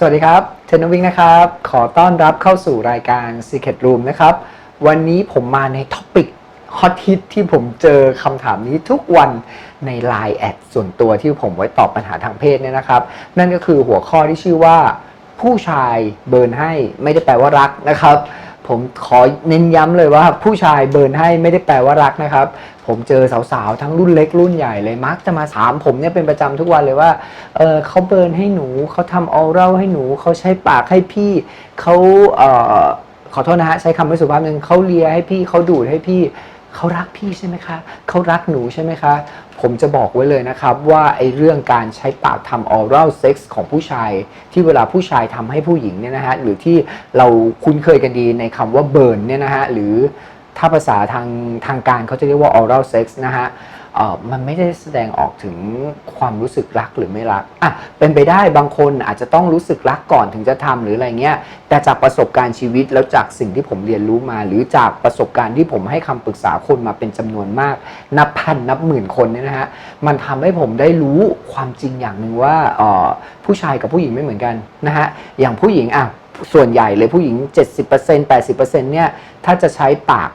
สวัสดีครับ เทนนวิงนะครับ ขอต้อนรับเข้าสู่รายการ Secret Room นะครับ วันนี้ผมมาในท็อปิกฮอตฮิตที่ผมเจอคำถามนี้ทุกวันใน Line แอดส่วนตัวที่ผมไว้ตอบปัญหาทางเพศเนี่ยนะครับ นั่นก็คือหัวข้อที่ชื่อว่า ผู้ชายเบิร์นให้ไม่ได้แปลว่ารักนะครับ ผมขอเน้นย้ำเลยว่าผู้ชายเบิร์นให้ไม่ได้แปลว่ารักนะครับ ผมเจอสาวๆ ทั้งรุ่นเล็กรุ่นใหญ่เลยมักจะมาถามผมเนี่ยเป็นประจำทุกวันเลยว่าเออเขาเบิร์นให้หนูเขาทำออรัลให้หนูเขาใช้ปากให้พี่เขาเออขอโทษนะฮะใช้คำไม่สุภาพหนึ่งเขาเลียให้พี่เขาดูดให้พี่ เขารักพี่ใช่ไหมคะเขารักหนูใช่ไหมคะ ผมจะบอกไว้เลยนะครับ ว่าไอ้เรื่องการใช้ปากทำออรัลเซ็กส์ของผู้ชาย ที่เวลาผู้ชายทำให้ผู้หญิงเนี่ยนะฮะหรือที่เราคุ้นเคยกันดีในคำว่าเบิร์นเนี่ยนะฮะหรือถ้าภาษาทางทางการเขาจะเรียกว่าออร่าเซ็กส์นะฮะ เออมันไม่ได้แสดงออกถึงความรู้สึกรักหรือไม่รักอะเป็นไปได้บางคนอาจจะต้องรู้สึกรักก่อนถึงจะทำหรืออะไรเงี้ยแต่จากประสบการณ์ชีวิตแล้วจากสิ่งที่ผมเรียนรู้มา หรือจากประสบการณ์ที่ผมให้คำปรึกษาคนมาเป็นจำนวนมาก นับพันนับหมื่นคนเนี่ยนะฮะมันทำให้ผมได้รู้ความจริงอย่างหนึ่งว่าเออผู้ชายกับผู้หญิงไม่เหมือนกันนะฮะอย่างผู้หญิงอะส่วนใหญ่เลยผู้หญิง 70% 80%เนี่ยถ้าจะใช้ปาก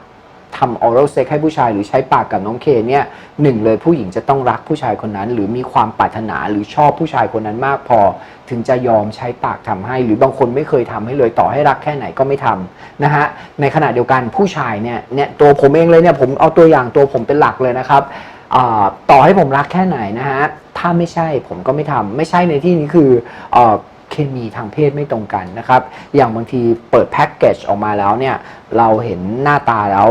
ทำ oral sex ให้ผู้ชายหรือใช้ปากกับน้องเคเนี่ยหนึ่งเลยผู้หญิงจะต้องรักผู้ชายคนนั้น หรือมีความปรารถนาหรือชอบผู้ชายคนนั้นมากพอ ถึงจะยอมใช้ปากทำให้ หรือบางคนไม่เคยทำให้เลยต่อให้รักแค่ไหนก็ไม่ทำนะฮะในขณะเดียวกันผู้ชายเนี่ยเนี่ยตัวผมเองเลยเนี่ยผมเอาตัวอย่างตัวผมเป็นหลักเลยนะครับต่อให้ผมรักแค่ไหนนะฮะถ้าไม่ใช่ผมก็ไม่ทำไม่ใช่ในที่นี้คืออเคมีทางเพศไม่ตรงกันนะครับ อย่างบางทีเปิดแพ็กเกจออกมาแล้วเนี่ย เราเห็นหน้าตาแล้ว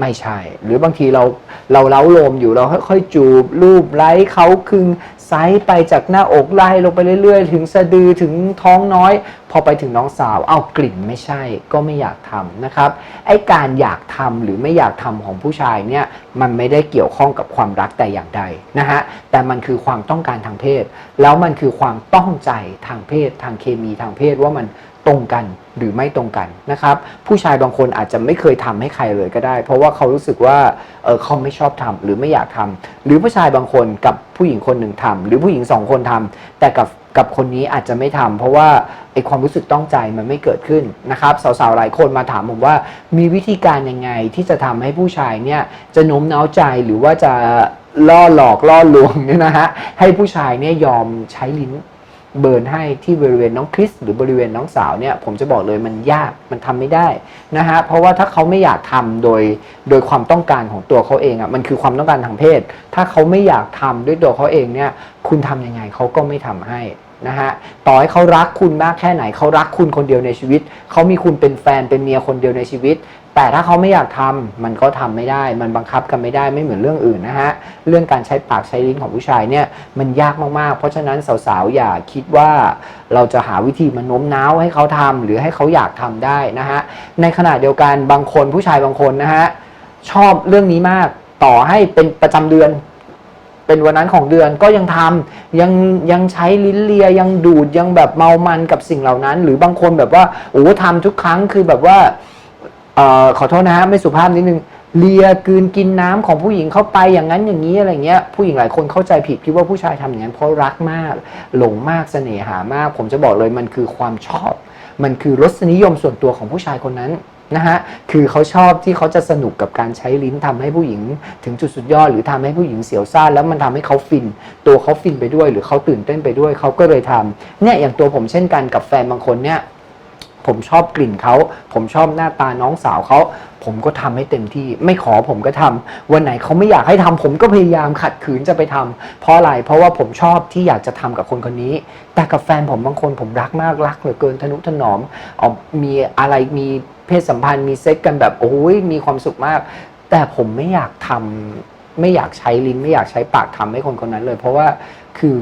ไม่ใช่ หรือบางทีเราเราเล้าโลมอยู่เราค่อยๆจูบรูปไล้เขาคึงไซส์ไปจากหน้าอกไล่ลงไปเรื่อย ๆ ถึงสะดือถึงท้องน้อย พอไปถึงน้องสาว เอากลิ่นไม่ใช่ก็ไม่อยากทำนะครับไอการอยากทำหรือไม่อยากทำของผู้ชายเนี่ยมันไม่ได้เกี่ยวข้องกับความรักแต่อย่างใดนะฮะแต่มันคือความต้องการทางเพศ แล้วมันคือความต้องใจทางเพศ ทางเคมีทางเพศว่ามัน ตรงกันหรือไม่ตรงกันนะครับ ผู้ชายบางคนอาจจะไม่เคยทำให้ใครเลยก็ได้ เพราะว่าเขารู้สึกว่าเออเขาไม่ชอบทำหรือไม่อยากทำหรือผู้ชายบางคนกับผู้หญิงคนหนึ่งทำหรือผู้หญิงสองคนทำแต่กับกับคนนี้อาจจะไม่ทำเพราะว่าไอความรู้สึกต้องใจมันไม่เกิดขึ้นนะครับ สาวๆหลายคนมาถามผมว่ามีวิธีการยังไงที่จะทำให้ผู้ชายเนี่ยจะโน้มน้าวใจหรือว่าจะล่อหลอกล่อลวงเนี่ยนะฮะให้ผู้ชายเนี่ยยอมใช้ลิ้น เบิร์นให้ที่บริเวณน้องคริสหรือบริเวณน้องสาวเนี่ยผมจะบอกเลยมันยากมันทำไม่ได้นะฮะเพราะว่าถ้าเขาไม่อยากทำโดยโดยความต้องการของตัวเขาเองอะ่ะมันคือความต้องการทางเพศ ถ้าเขาไม่อยากทำด้วยตัวเขาเองเนี่ยคุณทำยังไงเขาก็ไม่ทำให้นะฮะต่อให้เขารักคุณมากแค่ไหนเขารักคุณคนเดียวในชีวิตเขามีคุณเป็นแฟนเป็นเมียคนเดียวในชีวิต แต่ถ้าเขาไม่อยากทำมันก็ทำไม่ได้ มันบังคับกันไม่ได้ไม่เหมือนเรื่องอื่นนะฮะ เรื่องการใช้ปากใช้ลิ้นของผู้ชายเนี่ยมันยากมากๆ เพราะฉะนั้นสาวๆอย่าคิดว่าเราจะหาวิธีมาโน้มน้าวให้เขาทำหรือให้เขาอยากทำได้นะฮะ ในขณะเดียวกันบางคนผู้ชายบางคนนะฮะชอบเรื่องนี้มากต่อให้เป็นประจำเดือนเป็นวันนั้นของเดือนก็ยังทำยังยังใช้ลิ้นเลียยังดูดยังแบบเมามันกับสิ่งเหล่านั้น หรือบางคนแบบว่าโอ้ทำทุกครั้งคือแบบว่า เอ่อขอโทษนะฮะไม่สุภาพนิดนึงเลียกลืนกินน้ำของผู้หญิงเข้าไปอย่างนั้นอย่างนี้อะไรเงี้ยผู้หญิงหลายคนเข้าใจผิดคิดว่าผู้ชายทำอย่างนั้นเพราะรักมากหลงมากเสน่หามาก ผมจะบอกเลยมันคือความชอบ มันคือรสนิยมส่วนตัวของผู้ชายคนนั้นนะฮะคือเขาชอบที่เขาจะสนุกกับการใช้ลิ้นทำให้ผู้หญิง ถึงจุดสุดยอดหรือทำให้ผู้หญิงเสียวซ่านแล้วมันทำให้เขาฟิน ตัวเขาฟินไปด้วย หรือเขาตื่นเต้นไปด้วยเขาก็เลยทำเนี่ยอย่างตัวผมเช่นกันกับแฟนบางคนเนี่ย ผมชอบกลิ่นเขา ผมชอบหน้าตาน้องสาวเขา ผมก็ทำให้เต็มที่ ไม่ขอผมก็ทำวันไหนเขาไม่อยากให้ทำผมก็พยายามขัดขืนจะไปทำเพราะอะไร เพราะว่าผมชอบที่อยากจะทำกับคนคนนี้ แต่กับแฟนผมบางคนผมรักมากรักเหลือเกินทนุถนอมเอมีอะไรมีเพศสัมพันธ์มีเซ็กกันแบบโอ้ยมีความสุขมาก แต่ผมไม่อยากทำไม่อยากใช้ลิ้น ไม่อยากใช้ปากทำให้คนคนนั้นเลย เพราะว่าคือ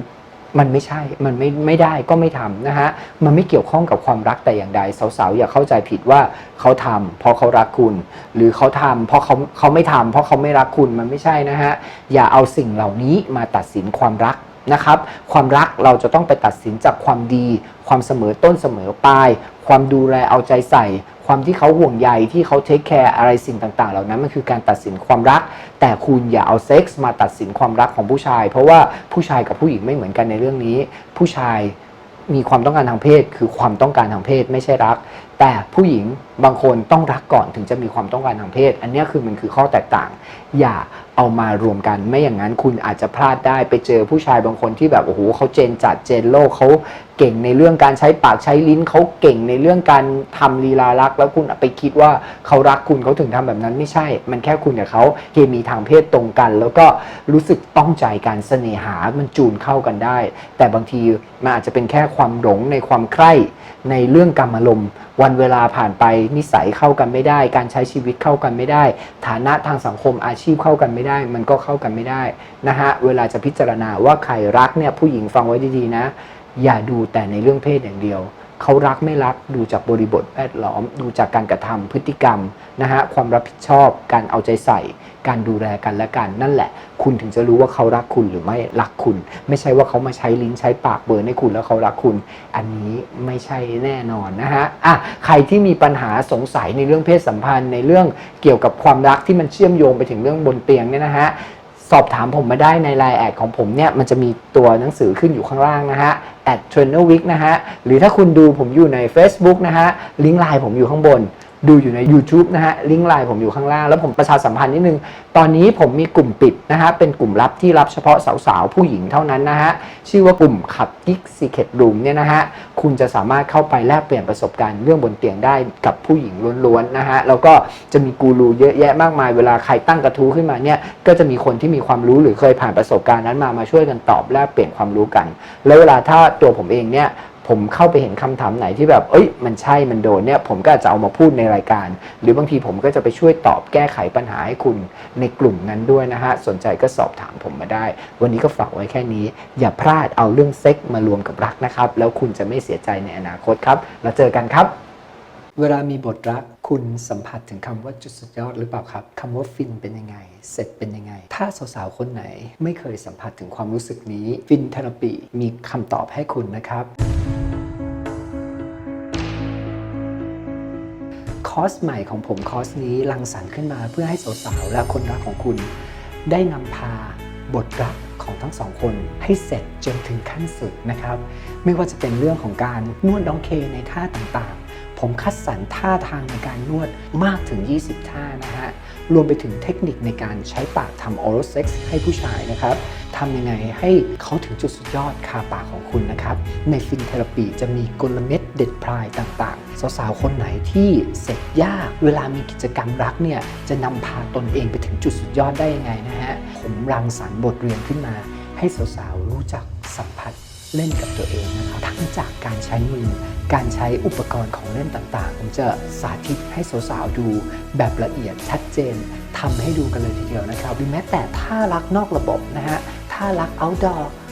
มันไม่ใช่ มันไม่ไม่ได้ก็ไม่ทำนะฮะ มันไม่เกี่ยวข้องกับความรักแต่อย่างใดสาวๆอย่าเข้าใจผิดว่าเขาทำเพราะเขารักคุณ หรือเขาทำเพราะเขาเขาไม่ทำเพราะเขาไม่รักคุณมันไม่ใช่นะฮะ อย่าเอาสิ่งเหล่านี้มาตัดสินความรัก นะครับ ความรักเราจะต้องไปตัดสินจากความดี ความเสมอต้นเสมอปลาย ความดูแลเอาใจใส่ ความที่เขาห่วงใยที่เขาเทคแคร์อะไรสิ่งต่างๆ เหล่านั้นมันคือการตัดสินความรัก แต่คุณอย่าเอาเซ็กส์มาตัดสินความรักของผู้ชาย เพราะว่าผู้ชายกับผู้หญิงไม่เหมือนกันในเรื่องนี้ ผู้ชายมีความต้องการทางเพศ คือความต้องการทางเพศไม่ใช่รัก แต่ผู้หญิงบางคนต้องรักก่อนถึงจะมีความต้องการทางเพศ อันนี้คือมันคือข้อแตกต่าง อย่าเอามารวมกันไม่อย่างนั้นคุณอาจจะพลาดได้ไปเจอผู้ชายบางคนที่แบบโอ้โหเขาเจนจัดเจนโลกเขาเก่งในเรื่องการใช้ปากใช้ลิ้นเขาเก่งในเรื่องการทำลีลารัก แล้วคุณไปคิดว่าเขารักคุณเขาถึงทำแบบนั้นไม่ใช่ มันแค่คุณกับเขาเคมีทางเพศตรงกัน แล้วก็รู้สึกต้องใจกันเสน่หามันจูนเข้ากันได้ แต่บางทีมันอาจจะเป็นแค่ความหลงในความใคร่ในเรื่องกรรมอารมณ์วันเวลาผ่านไปนิสัยเข้ากันไม่ได้ การใช้ชีวิตเข้ากันไม่ได้ ฐานะทางสังคมอาชีพเข้ากันไม่ได้ มันก็เข้ากันไม่ได้นะฮะเวลาจะพิจารณาว่าใครรักเนี่ยผู้หญิงฟังไว้ดีๆนะ อย่าดูแต่ในเรื่องเพศอย่างเดียว เขารักไม่รักดูจากบริบทแวดล้อม ดูจากการกระทำพฤติกรรมนะฮะความรับผิดชอบ การเอาใจใส่ การดูแลกันและกันนั่นแหละ คุณถึงจะรู้ว่าเขารักคุณหรือไม่รักคุณ ไม่ใช่ว่าเขามาใช้ลิ้นใช้ปากเบิร์นให้คุณแล้วเขารักคุณ อันนี้ไม่ใช่แน่นอนนะฮะอะใครที่มีปัญหาสงสัยในเรื่องเพศสัมพันธ์ในเรื่องเกี่ยวกับความรักที่มันเชื่อมโยงไปถึงเรื่องบนเตียงเนี่ยนะฮะ สอบถามผมมาได้ในไลน์แอดของผมเนี่ยมันจะมีตัวหนังสือขึ้นอยู่ข้างล่างนะฮะ at trainer week นะฮะ หรือถ้าคุณดูผมอยู่ใน Facebook นะฮะ ลิงก์ไลน์ผมอยู่ข้างบน ดูอยู่ใน YouTube นะฮะลิงก์ไลน์ผมอยู่ข้างล่าง แล้วผมประชาสัมพันธ์นิดนึง ตอนนี้ผมมีกลุ่มปิดนะฮะเป็นกลุ่มลับที่รับเฉพาะสาวๆ ผู้หญิงเท่านั้นนะฮะ ชื่อว่ากลุ่มขับกิ๊กซีเคดรูมเนี่ยนะฮะ คุณจะสามารถเข้าไปแลกเปลี่ยนประสบการณ์เรื่องบนเตียงได้กับผู้หญิงล้วนๆนะฮะ แล้วก็จะมีกูรูเยอะแยะมากมายเวลาใครตั้งกระทู้ขึ้นมาเนี่ยก็จะมีคนที่มีความรู้หรือเคยผ่านประสบการณ์นั้นมามาช่วยกันตอบแลกเปลี่ยนความรู้กัน แล้วเวลาถ้าตัวผมเองเนี่ย ผมเข้าไปเห็นคำถามไหนที่แบบ เอ้ย มันใช่ มันโดนเนี่ย ผมก็จะเอามาพูดในรายการ หรือบางทีผมก็จะไปช่วยตอบแก้ไขปัญหาให้คุณในกลุ่มนั้นด้วยนะฮะ สนใจก็สอบถามผมมาได้ วันนี้ก็ฝากไว้แค่นี้ อย่าพลาดเอาเรื่องเซ็กมารวมกับรักนะครับ แล้วคุณจะไม่เสียใจในอนาคตครับแล้วเจอกันครับ เวลามีบทรักคุณสัมผัสถึงคำว่าจุดสุดยอดหรือเปล่าครับคำว่าฟินเป็นยังไง เสร็จเป็นยังไง ถ้าสาวๆคนไหนไม่เคยสัมผัสถึงความรู้สึกนี้ ฟินเทอราปีมีคำตอบให้คุณนะครับ อร์สใหม่ของผมคอร์สนี้รังสรรค์ขึ้นมาเพื่อให้สาวๆและคนรักของคุณ ได้นำพาบทรักของทั้งสองคนให้เสร็จจนถึงขั้นสุดนะครับ ไม่ว่าจะเป็นเรื่องของการนวดน้องเคในท่าต่างๆ ผมคัดสรรท่าทางในการนวดมากถึง 20 ท่านะฮะ รวมไปถึงเทคนิคในการใช้ปากทำ oral sex ให้ผู้ชายนะครับทำยังไงให้เขาถึงจุดสุดยอดคาปากของคุณนะครับ ในฟินเทอราปีจะมีกลเม็ดเด็ดพลายต่างๆ สาวๆ คนไหนที่เสร็จยากเวลามีกิจกรรมรักเนี่ยจะนำพาตนเองไปถึงจุดสุดยอดได้ยังไงนะฮะ ผมรังสรรค์บทเรียนขึ้นมา ให้สาวๆ รู้จักสัมผัส เล่นกับตัวเองนะครับทั้งจากการใช้มือ การใช้อุปกรณ์ของเล่นต่างๆ ผมจะสาธิตให้สาวๆดูแบบละเอียดชัดเจนทำให้ดูกันเลยทีเดียวนะครับหรือแม้แต่ท่ารักนอกระบบนะฮะท่ารัก outdoor